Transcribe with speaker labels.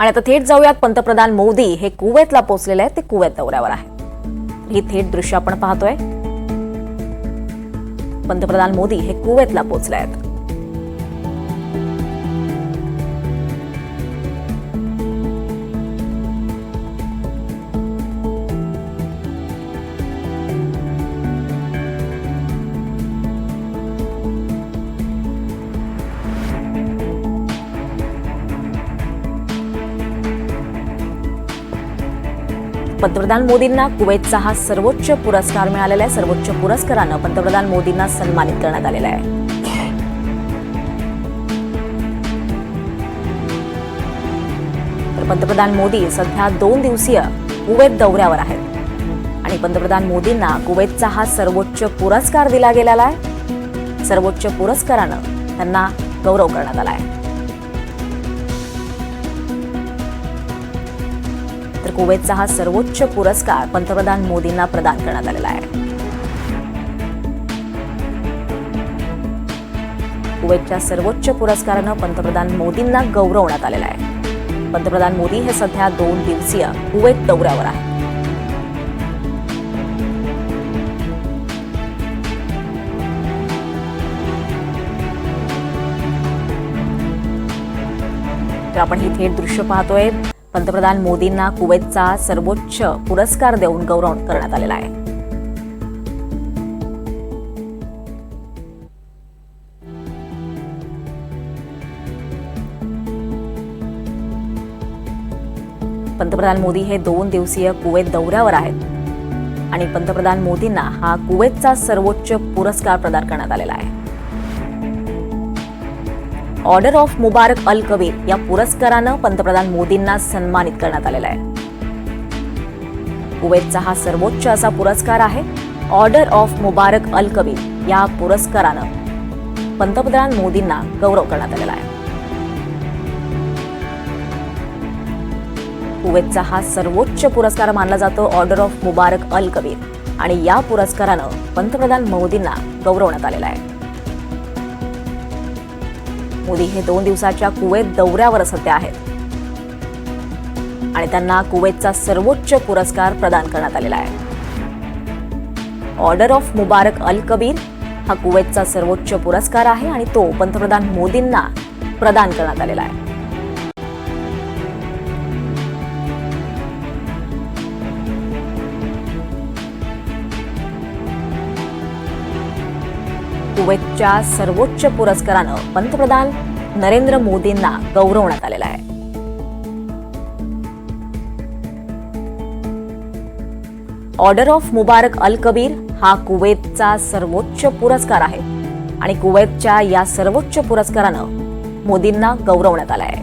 Speaker 1: आणि आता थेट जाऊयात पंतप्रधान मोदी हे कुवेतला पोहोचलेले आहेत. ते कुवेत दौऱ्यावर आहेत ही थेट दृश्य आपण पाहतोय. पंतप्रधान मोदी हे कुवेतला पोहोचले आहेत. पंतप्रधान मोदींना कुवेतचा हा सर्वोच्च पुरस्कार मिळालेला आहे. सर्वोच्च पुरस्कारानं पंतप्रधान मोदींना सन्मानित करण्यात आलेला आहे. तर पंतप्रधान मोदी सध्या दोन दिवसीय कुवेत दौऱ्यावर आहेत. आणि पंतप्रधान मोदींना कुवेतचा हा सर्वोच्च पुरस्कार दिला गेलेला आहे. सर्वोच्च पुरस्कारानं त्यांना गौरव करण्यात आला आहे. तर कुवेतचा हा सर्वोच्च पुरस्कार पंतप्रधान मोदींना प्रदान करण्यात आलेला आहे. कुवेतच्या सर्वोच्च पुरस्कारानं पंतप्रधान मोदींना गौरवण्यात आलेला आहे. पंतप्रधान मोदी हे सध्या दोन दिवसीय कुवेत दौऱ्यावर आहेत. तर आपण ही थेट दृश्य पाहतोय. पंतप्रधान मोदींना कुवेतचा सर्वोच्च पुरस्कार देऊन गौरव करण्यात आलेला आहे. पंतप्रधान मोदी हे दोन दिवसीय कुवेत दौऱ्यावर आहेत आणि पंतप्रधान मोदींना हा कुवेतचा सर्वोच्च पुरस्कार प्रदान करण्यात आलेला आहे. Order of Mubarak al Kabeer या पुरस्कारानं पंतप्रधान मोदींना सन्मानित करण्यात आलेला आहे. कुवेतचा हा सर्वोच्च असा पुरस्कार आहे. Order of Mubarak al Kabeer या पुरस्कारानं पंतप्रधान मोदींना गौरव करण्यात आलेला आहे. कुवेतचा हा सर्वोच्च पुरस्कार मानला जातो Order of Mubarak al Kabeer आणि या पुरस्कारानं पंतप्रधान मोदींना गौरवण्यात आलेला आहे. मोदी हे दोन दिवसाच्या कुवेत दौऱ्यावर सध्या आहेत. आणि त्यांना कुवेतचा सर्वोच्च पुरस्कार प्रदान करण्यात आलेला आहे. Order of Mubarak al Kabeer हा कुवेतचा सर्वोच्च पुरस्कार आहे आणि तो पंतप्रधान मोदींना प्रदान करण्यात आलेला आहे. कुवेतच्या सर्वोच्च पुरस्कारानं पंतप्रधान नरेंद्र मोदींना गौरवण्यात आलेला आहे. Order of Mubarak al Kabeer हा कुवेतचा सर्वोच्च पुरस्कार आहे आणि कुवेतच्या या सर्वोच्च पुरस्कारानं मोदींना गौरवण्यात आला आहे